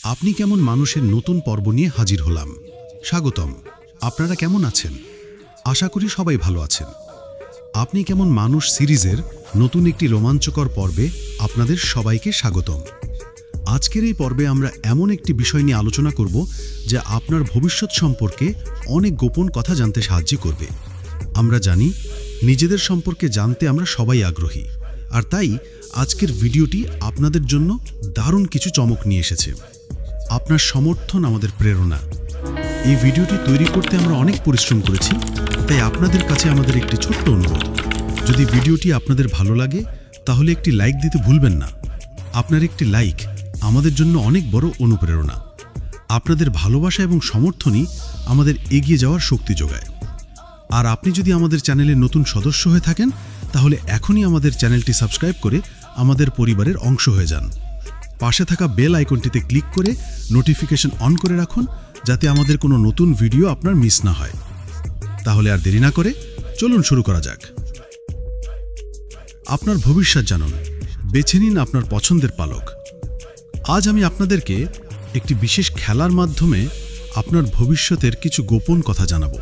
আপনি কেমন মানুষের নতুন পর্ব নিয়ে হাজির হলাম। স্বাগতম। আপনারা কেমন আছেন? আশা করি সবাই ভালো আছেন। আপনি কেমন মানুষ সিরিজের নতুন একটি রোমাঞ্চকর পর্বে আপনাদের সবাইকে স্বাগতম। আজকের এই পর্বে আমরা এমন একটি বিষয় নিয়ে আলোচনা করব যা আপনার ভবিষ্যৎ সম্পর্কে অনেক গোপন কথা জানতে সাহায্য করবে। আমরা জানি, নিজেদের সম্পর্কে জানতে আমরা সবাই আগ্রহী। আর তাই আজকের ভিডিওটি আপনাদের জন্য দারুণ কিছু চমক নিয়ে এসেছে। আপনার সমর্থন আমাদের প্রেরণা। এই ভিডিওটি তৈরি করতে আমরা অনেক পরিশ্রম করেছি, তাই আপনাদের কাছে আমাদের একটি ছোট্ট অনুরোধ। যদি ভিডিওটি আপনাদের ভালো লাগে, তাহলে একটি লাইক দিতে ভুলবেন না। আপনার একটি লাইক আমাদের জন্য অনেক বড় অনুপ্রেরণা। আপনাদের ভালোবাসা এবং সমর্থনই আমাদের এগিয়ে যাওয়ার শক্তি যোগায়। আর আপনি যদি আমাদের চ্যানেলে নতুন সদস্য হয়ে থাকেন, তাহলে এখনই আমাদের চ্যানেলটি সাবস্ক্রাইব করে আমাদের পরিবারের অংশ হয়ে যান। পাশে থাকা বেল আইকনটিতে ক্লিক করে নোটিফিকেশন অন করে রাখুন যাতে আমাদের কোনো নতুন ভিডিও আপনার মিস না হয়। তাহলে আর দেরি না করে চলুন শুরু করা যাক। আপনার ভবিষ্যৎ জানুন। বেছে নিন আপনার পছন্দের পালক। আজ আমি আপনাদেরকে একটি বিশেষ খেলার মাধ্যমে আপনার ভবিষ্যতের কিছু গোপন কথা জানাব।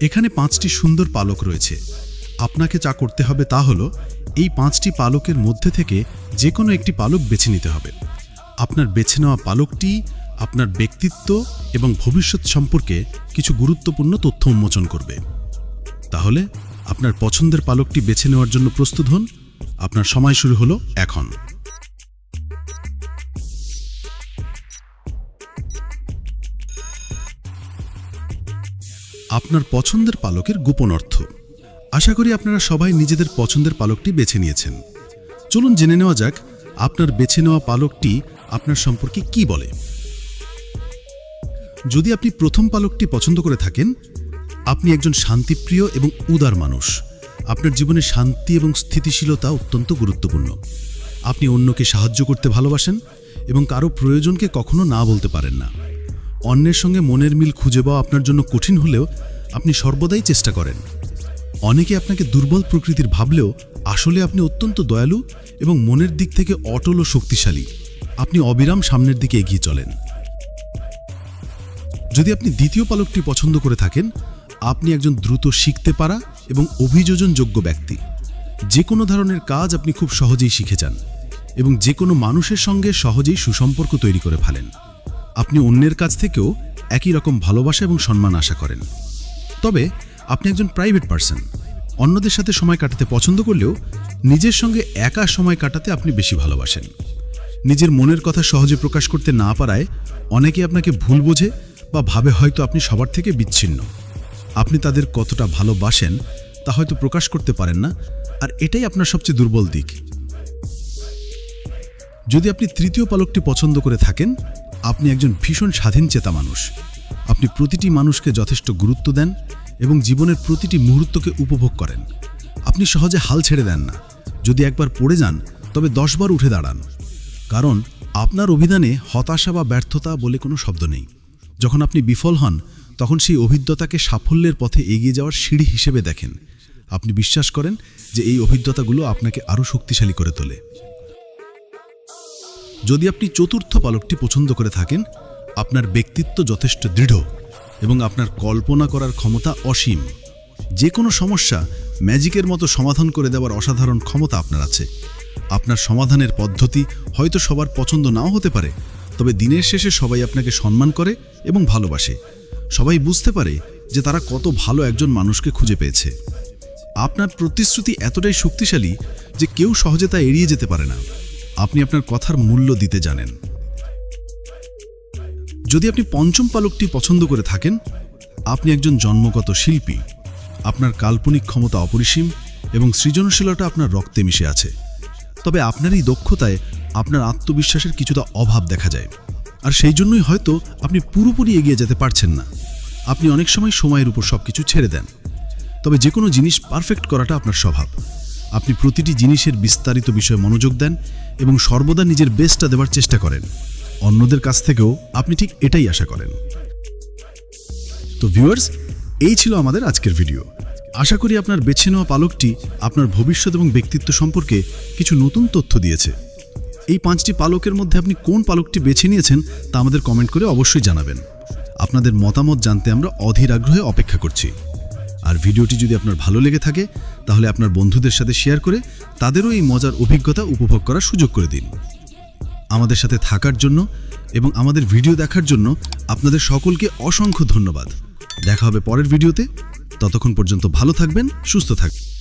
এখানে পাঁচটি সুন্দর পালক রয়েছে। আপনাকে যা করতে হবে তা হলো এই পাঁচটি পালকের মধ্যে থেকে যে কোনো একটি পালক বেছে নিতে হবে। আপনার বেছে নেওয়া পালকটি আপনার ব্যক্তিত্ব এবং ভবিষ্যৎ সম্পর্কে কিছু গুরুত্বপূর্ণ তথ্য উন্মোচন করবে। তাহলে আপনার পছন্দের পালকটি বেছে নেওয়ার জন্য প্রস্তুত হন। আপনার সময় শুরু হলো এখন। আপনার পছন্দের পালকের গোপন অর্থ। আশা করি আপনারা সবাই নিজেদের পছন্দের পালকটি বেছে নিয়েছেন। চলুন জেনে নেওয়া যাক, আপনার বেছে নেওয়া পালকটি আপনার সম্পর্কে কি বলে। যদি আপনি প্রথম পালকটি পছন্দ করে থাকেন, আপনি একজন শান্তিপ্রিয় এবং উদার মানুষ। আপনার জীবনে শান্তি এবং স্থিতিশীলতা অত্যন্ত গুরুত্বপূর্ণ। আপনি অন্যকে সাহায্য করতে ভালোবাসেন এবং কারও প্রয়োজনকে কখনো না বলতে পারেন না। অন্যের সঙ্গে মনের মিল খুঁজে পাওয়া আপনার জন্য কঠিন হলেও আপনি সর্বদাই চেষ্টা করেন। অনেকে আপনাকে দুর্বল প্রকৃতির ভাবলেও আসলে আপনি অত্যন্ত দয়ালু এবং মনের দিক থেকে অটল ও শক্তিশালী। আপনি অবিরাম সামনের দিকে এগিয়ে চলেন। যদি আপনি দ্বিতীয় পালকটি পছন্দ করে থাকেন, আপনি একজন দ্রুত শিখতে পারা এবং অভিযোজনযোগ্য ব্যক্তি। যে কোনো ধরনের কাজ আপনি খুব সহজেই শিখে যান এবং যে কোনো মানুষের সঙ্গে সহজেই সুসম্পর্ক তৈরি করে ফেলেন। আপনি অন্যের কাছ থেকেও একই রকম ভালোবাসা এবং সম্মান আশা করেন। তবে আপনি একজন প্রাইভেট পার্সন অন্যদের সাথে সময় কাটাতে পছন্দ করলেও নিজের সঙ্গে একা সময় কাটাতে আপনি বেশি ভালোবাসেন। নিজের মনের কথা সহজে প্রকাশ করতে না পারায় অনেকে আপনাকে ভুল বোঝে বা ভাবে হয়তো আপনি সবার থেকে বিচ্ছিন্ন। আপনি তাদের কতটা ভালোবাসেন তা হয়তো প্রকাশ করতে পারেন না, আর এটাই আপনার সবচেয়ে দুর্বল দিক। যদি আপনি তৃতীয় পালকটি পছন্দ করে থাকেন, আপনি একজন ভীষণ স্বাধীন চেতা মানুষ। আপনি প্রতিটি মানুষকে যথেষ্ট গুরুত্ব দেন এবং জীবনের প্রতিটি মুহূর্তকে উপভোগ করেন। আপনি সহজে হাল ছেড়ে দেন না। যদি একবার পড়ে যান, তবে দশবার উঠে দাঁড়ান। কারণ, আপনার অভিধানে হতাশা বা ব্যর্থতা বলে কোনো শব্দ নেই। যখন আপনি বিফল হন, তখন সেই অভিজ্ঞতাকে সাফল্যের পথে এগিয়ে যাওয়ার সিঁড়ি হিসেবে দেখেন। আপনি বিশ্বাস করেন যে এই অভিজ্ঞতাগুলো আপনাকে আরও শক্তিশালী করে তোলে। যদি আপনি চতুর্থ পালকটি পছন্দ করে থাকেন, আপনার ব্যক্তিত্ব যথেষ্ট দৃঢ়। এবং আপনার কল্পনা করার ক্ষমতা অসীম। যে কোনো সমস্যা ম্যাজিকের মতো সমাধান করে দেওয়ার অসাধারণ ক্ষমতা আপনার আছে। আপনার সমাধানের পদ্ধতি হয়তো সবার পছন্দ নাও হতে পারে, তবে দিনের শেষে সবাই আপনাকে সম্মান করে এবং ভালোবাসে। সবাই বুঝতে পারে যে তারা কত ভালো একজন মানুষকে খুঁজে পেয়েছে। আপনার প্রতিশ্রুতি এতটাই শক্তিশালী যে কেউ সহজে তা এড়িয়ে যেতে পারে না। আপনি আপনার কথার মূল্য দিতে জানেন। যদি আপনি পঞ্চম পালকটি পছন্দ করে থাকেন, আপনি একজন জন্মগত শিল্পী। আপনার কাল্পনিক ক্ষমতা অপরিসীম এবং সৃজনশীলতা আপনার রক্তে মিশে আছে। তবে আপনার এই দক্ষতায় আপনার আত্মবিশ্বাসের কিছুটা অভাব দেখা যায়। আর সেই জন্যই হয়তো আপনি পুরোপুরি এগিয়ে যেতে পারছেন না। আপনি অনেক সময় সময়ের উপর সব কিছু ছেড়ে দেন। তবে যে কোনো জিনিস পারফেক্ট করাটা আপনার স্বভাব। আপনি প্রতিটি জিনিসের বিস্তারিত বিষয়ে মনোযোগ দেন এবং সর্বদা নিজের বেস্টটা দেওয়ার চেষ্টা করেন। অন্যদের কাছ থেকেও আপনি ঠিক এটাই আশা করেন। তো ভিউয়ার্স এই ছিল আমাদের আজকের ভিডিও আশা করি আপনার বেছে নেওয়া পালকটি আপনার ভবিষ্যৎ এবং ব্যক্তিত্ব সম্পর্কে কিছু নতুন তথ্য দিয়েছে। এই পাঁচটি পালকের মধ্যে আপনি কোন পালকটি বেছে নিয়েছেন তা আমাদের কমেন্ট করে অবশ্যই জানাবেন। আপনাদের মতামত জানতে আমরা অধীর আগ্রহে অপেক্ষা করছি। আর ভিডিওটি যদি আপনার ভালো লেগে থাকে, তাহলে আপনার বন্ধুদের সাথে শেয়ার করে তাদেরও এই মজার অভিজ্ঞতা উপভোগ করার সুযোগ করে দিন। আমাদের সাথে থাকার জন্য এবং আমাদের ভিডিও দেখার জন্য আপনাদের সকলকে অসংখ্য ধন্যবাদ। দেখা হবে পরের ভিডিওতে। ততক্ষণ পর্যন্ত ভালো থাকবেন, সুস্থ থাকবেন।